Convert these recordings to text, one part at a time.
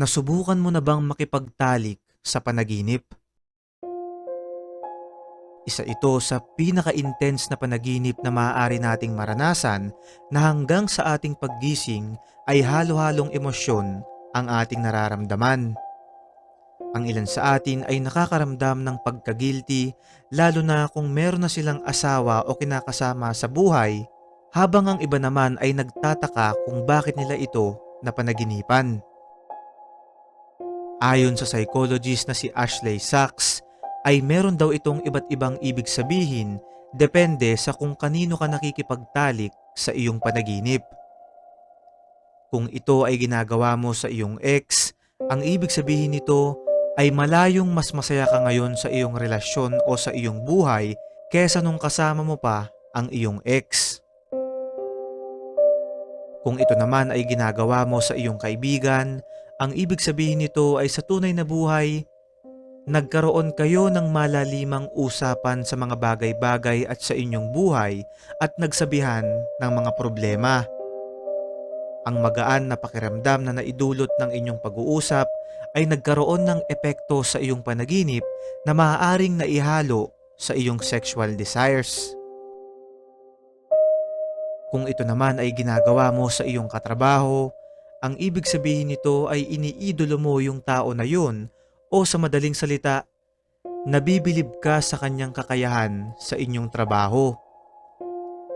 Nasubukan mo na bang makipagtalik sa panaginip? Isa ito sa pinaka-intense na panaginip na maaari nating maranasan na hanggang sa ating paggising ay halo-halong emosyon ang ating nararamdaman. Ang ilan sa atin ay nakakaramdam ng pagkagilty lalo na kung meron na silang asawa o kinakasama sa buhay habang ang iba naman ay nagtataka kung bakit nila ito napanaginipan. Ayon sa psychologist na si Ashley Sachs, ay meron daw itong iba't ibang ibig sabihin depende sa kung kanino ka nakikipagtalik sa iyong panaginip. Kung ito ay ginagawa mo sa iyong ex, ang ibig sabihin nito ay malayong mas masaya ka ngayon sa iyong relasyon o sa iyong buhay kesa nung kasama mo pa ang iyong ex. Kung ito naman ay ginagawa mo sa iyong kaibigan, ang ibig sabihin nito ay sa tunay na buhay, nagkaroon kayo ng malalimang usapan sa mga bagay-bagay at sa inyong buhay at nagsabihan ng mga problema. Ang magaan na pakiramdam na naidulot ng inyong pag-uusap ay nagkaroon ng epekto sa iyong panaginip na maaaring naihalo sa iyong sexual desires. Kung ito naman ay ginagawa mo sa iyong katrabaho, ang ibig sabihin nito ay iniidolo mo yung tao na yun o sa madaling salita, nabibilib ka sa kanyang kakayahan sa inyong trabaho.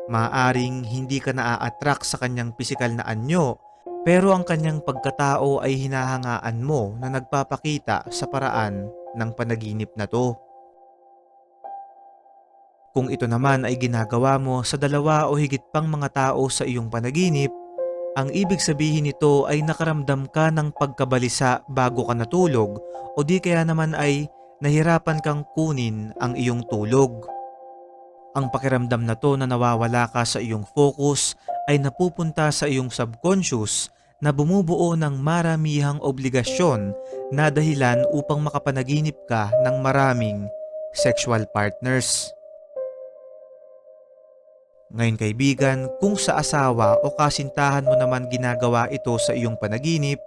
Maaring hindi ka naa-attract sa kanyang pisikal na anyo pero ang kanyang pagkatao ay hinahangaan mo na nagpapakita sa paraan ng panaginip na to. Kung ito naman ay ginagawa mo sa dalawa o higit pang mga tao sa iyong panaginip, ang ibig sabihin nito ay nakaramdam ka ng pagkabalisa bago ka natulog o di kaya naman ay nahirapan kang kunin ang iyong tulog. Ang pakiramdam na to na nawawala ka sa iyong focus ay napupunta sa iyong subconscious na bumubuo ng maramihang obligasyon na dahilan upang makapanaginip ka ng maraming sexual partners. Ngayon kaibigan, kung sa asawa o kasintahan mo naman ginagawa ito sa iyong panaginip,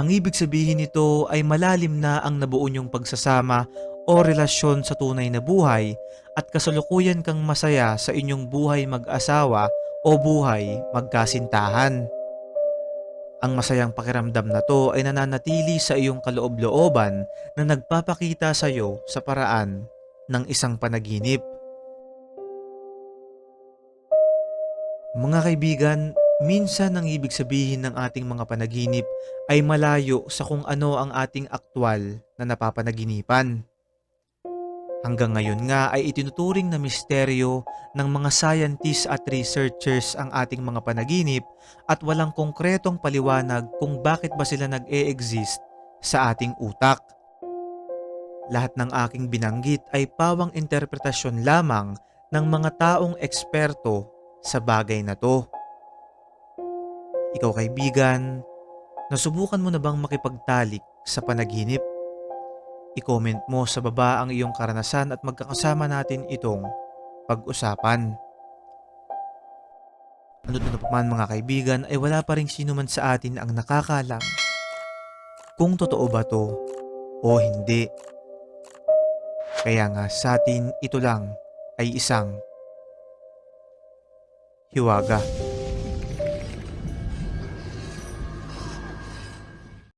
ang ibig sabihin nito ay malalim na ang nabuo niyong pagsasama o relasyon sa tunay na buhay at kasalukuyan kang masaya sa inyong buhay mag-asawa o buhay magkasintahan. Ang masayang pakiramdam na to ay nananatili sa iyong kaloob-looban na nagpapakita sa iyo sa paraan ng isang panaginip. Mga kaibigan, minsan ang ibig sabihin ng ating mga panaginip ay malayo sa kung ano ang ating aktwal na napapanaginipan. Hanggang ngayon nga ay itinuturing na misteryo ng mga scientists at researchers ang ating mga panaginip at walang konkretong paliwanag kung bakit ba sila nag-e-exist sa ating utak. Lahat ng aking binanggit ay pawang interpretasyon lamang ng mga taong eksperto sa bagay na to. Ikaw kaibigan, nasubukan mo na bang makipagtalik sa panaginip? I-comment mo sa baba ang iyong karanasan at magkakasama natin itong pag-usapan. Ano na pa man mga kaibigan ay wala pa rin sino man sa atin ang nakakalam kung totoo ba to o hindi. Kaya nga sa atin ito lang ay isang hiwaga.